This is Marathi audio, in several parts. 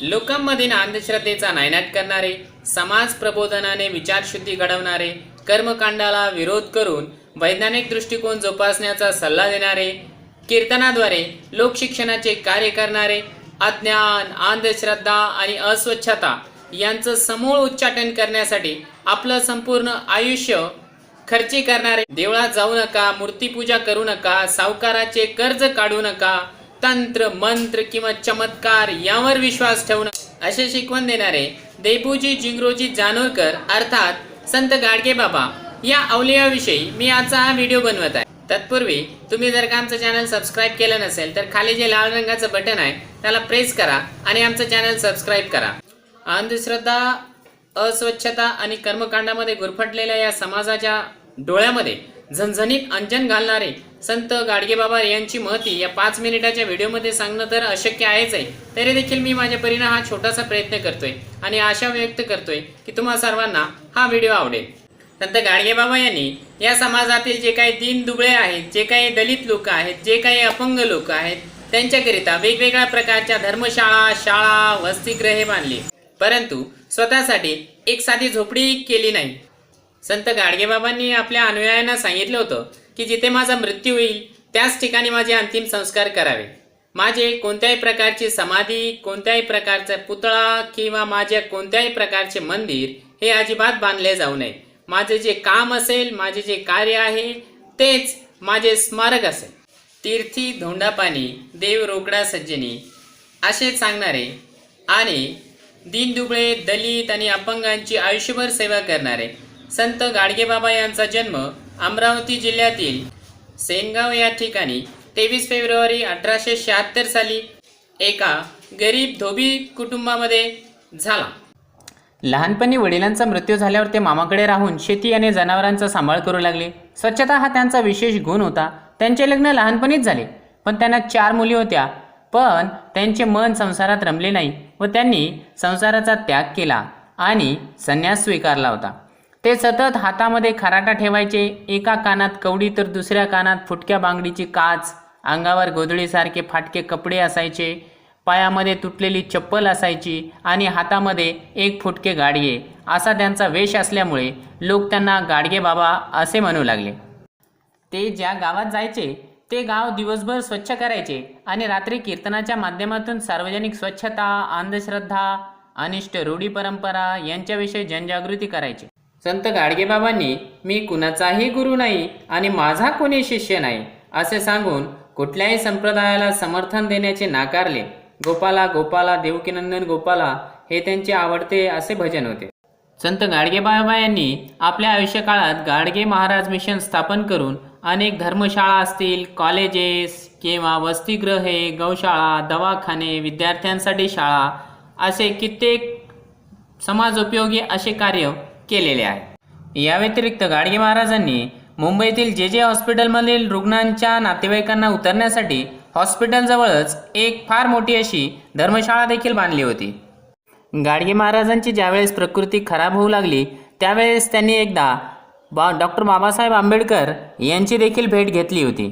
लोकांमधील अंधश्रद्धेचा नायनाट करणारे समाज प्रबोधनाने विचारशुद्धी घडवणारे कर्मकांडाला विरोध करून वैज्ञानिक दृष्टिकोन जोपासण्याचा सल्ला देणारे कीर्तनाद्वारे लोकशिक्षणाचे कार्य करणारे अज्ञान अंधश्रद्धा आणि अस्वच्छता यांचं समूळ उच्चाटन करण्यासाठी आपलं संपूर्ण आयुष्य खर्ची करणारे देवळात जाऊ नका मूर्तीपूजा करू नका सावकाराचे कर्ज काढू नका तंत्र मंत्र किंवा चमत्कार यावर विश्वास ठेवणं. असे शिकवण देणारे देपूजी जिंगरोजी जानोरकर अर्थात संत गाडगे बाबा या अवलियाविषयी मी आजचा हा व्हिडिओ बनवत आहे. तत्पूर्वी तुम्ही जर का आमचं चॅनल सबस्क्राईब केलं नसेल तर खाली जे लाल रंगाचं बटन आहे त्याला प्रेस करा आणि आमचं चॅनल सबस्क्राईब करा. अंधश्रद्धा अस्वच्छता आणि कर्मकांडामध्ये गुरफटलेल्या या समाजाच्या डोळ्यामध्ये झणझणीत अंजन घालणारे संत गाडगेबाबा यांची महती या पाच मिनिटाच्या व्हिडिओमध्ये सांगणं तर अशक्य आहेच आहे. तरी देखील मी माझ्या परीने हा छोटासा प्रयत्न करतोय आणि आशा व्यक्त करतोय की तुम्हा सर्वांना हा व्हिडिओ आवडेल. संत गाडगेबाबा यांनी या समाजातील जे काही दीन दुबळे आहेत जे काही दलित लोक आहेत जे काही अपंग लोक आहेत त्यांच्याकरिता वेगवेगळ्या प्रकारच्या धर्मशाळा शाळा वसतिगृहे बांधली. परंतु स्वतःसाठी एक साधी झोपडी केली नाही. संत गाडगेबाबांनी आपल्या अनुयायांना सांगितलं होतं की जिथे माझा मृत्यू होईल त्याच ठिकाणी माझे अंतिम संस्कार करावे. माझे कोणत्याही प्रकारची समाधी कोणत्याही प्रकारचा पुतळा किंवा माझ्या कोणत्याही प्रकारचे मंदिर हे अजिबात बांधले जाऊ नये. माझे जे काम असेल माझे जे कार्य आहे तेच माझे स्मारक असेल. तीर्थी धोंडापाणी देव रोकडा सज्जनी असे सांगणारे आणि दीनदुबळे दलित आणि अपंगांची आयुष्यभर सेवा करणारे संत गाडगेबाबा यांचा जन्म अमरावती जिल्ह्यातील सेनगाव या ठिकाणी तेवीस फेब्रुवारी अठराशे शहात्तर साली एका गरीब धोबी कुटुंबामध्ये झाला. लहानपणी वडिलांचा मृत्यू झाल्यावर ते मामाकडे राहून शेती आणि जनावरांचा सांभाळ करू लागले. स्वच्छता हा त्यांचा विशेष गुण होता. त्यांचे लग्न लहानपणीच झाले. पण त्यांना चार मुली होत्या. पण त्यांचे मन संसारात रमले नाही व त्यांनी संसाराचा त्याग केला आणि संन्यास स्वीकारला होता. ते सतत हातामध्ये खराटा ठेवायचे एका कानात कवडी तर दुसऱ्या कानात फुटक्या बांगडीची काच अंगावर गोधडीसारखे फाटके कपडे असायचे पायामध्ये तुटलेली चप्पल असायची आणि हातामध्ये एक फुटके गाडगे असा त्यांचा वेश असल्यामुळे लोक त्यांना गाडगे बाबा असे म्हणू लागले. ते ज्या गावात जायचे ते गाव दिवसभर स्वच्छ करायचे आणि रात्री कीर्तनाच्या माध्यमातून सार्वजनिक स्वच्छता अंधश्रद्धा अनिष्ट रूढी परंपरा यांच्याविषयी जनजागृती करायचे. संत गाडगेबाबांनी मी कुणाचाही गुरु नाही आणि माझा कोणी शिष्य नाही असे सांगून कुठल्याही संप्रदायाला समर्थन देण्याचे नाकारले. गोपाला गोपाला देवकीनंदन गोपाला हे त्यांचे आवडते असे भजन होते. संत गाडगेबाबा यांनी आपल्या आयुष्यकाळात गाडगे महाराज मिशन स्थापन करून अनेक धर्मशाळा असतील कॉलेजेस किंवा वसतिगृहे गौशाळा दवाखाने विद्यार्थ्यांसाठी शाळा असे कित्येक समाजोपयोगी असे कार्य केलेले आहे. या व्यतिरिक्त गाडगे महाराजांनी मुंबईतील जे जे हॉस्पिटलमधील रुग्णांच्या नातेवाईकांना उतरण्यासाठी हॉस्पिटलजवळच एक फार मोठी अशी धर्मशाळा देखील बांधली होती. गाडगे महाराजांची ज्यावेळेस प्रकृती खराब होऊ लागली त्यावेळेस त्यांनी एकदा बा डॉक्टर बाबासाहेब आंबेडकर यांची देखील भेट घेतली होती.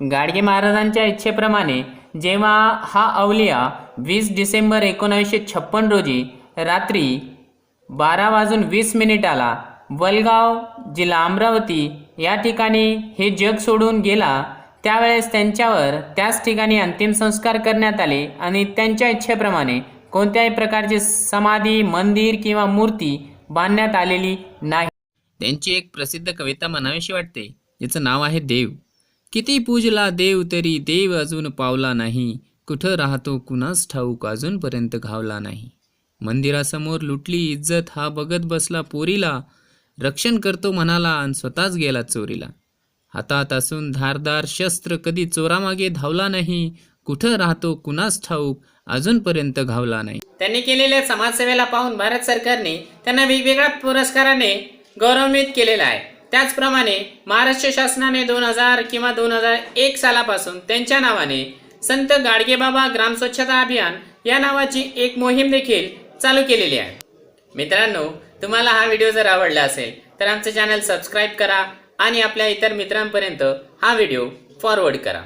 गाडगे महाराजांच्या इच्छेप्रमाणे जेव्हा हा अवलिया वीस डिसेंबर एकोणावीसशे छप्पन रोजी रात्री बारा वाजून वीस मिनिटाला वलगाव जिल्हा अमरावती या ठिकाणी हे जग सोडून गेला. त्यावेळेस त्यांच्यावर त्याच ठिकाणी अंतिम संस्कार करण्यात आले आणि त्यांच्या इच्छेप्रमाणे कोणत्याही प्रकारची समाधी मंदिर किंवा मूर्ती बांधण्यात आलेली नाही. त्यांची एक प्रसिद्ध कविता म्हणावीशी वाटते. याचं नाव आहे देव. किती पूजला देव तरी देव अजून पावला नाही. कुठं राहतो कुणास ठाऊक अजूनपर्यंत घावला नाही. मंदिरासमोर लुटली इज्जत हा बघत बसला पोरीला. रक्षण करतो म्हणाला आणि स्वतःच गेला चोरीला. हातात असून धारदार शस्त्र कधी चोरामागे धावला नाही. कुठं राहतो कुणास ठाऊक अजूनपर्यंत घावला नाही. त्यांनी केलेल्या समाजसेवेला पाहून भारत सरकारने त्यांना वेगवेगळ्या पुरस्काराने गौरवान्वित केलेला आहे. त्याचप्रमाणे महाराष्ट्र शासनाने दोन हजार किंवा दोन हजार एक सालापासून त्यांच्या नावाने संत गाडगेबाबा ग्राम स्वच्छता अभियान या नावाची एक मोहीम देखील चालू केलेली आहे. मित्रांनो तुम्हाला हा व्हिडिओ जर आवडला असेल तर आमचं चॅनल सबस्क्राईब करा आणि आपल्या इतर मित्रांपर्यंत हा व्हिडिओ फॉरवर्ड करा.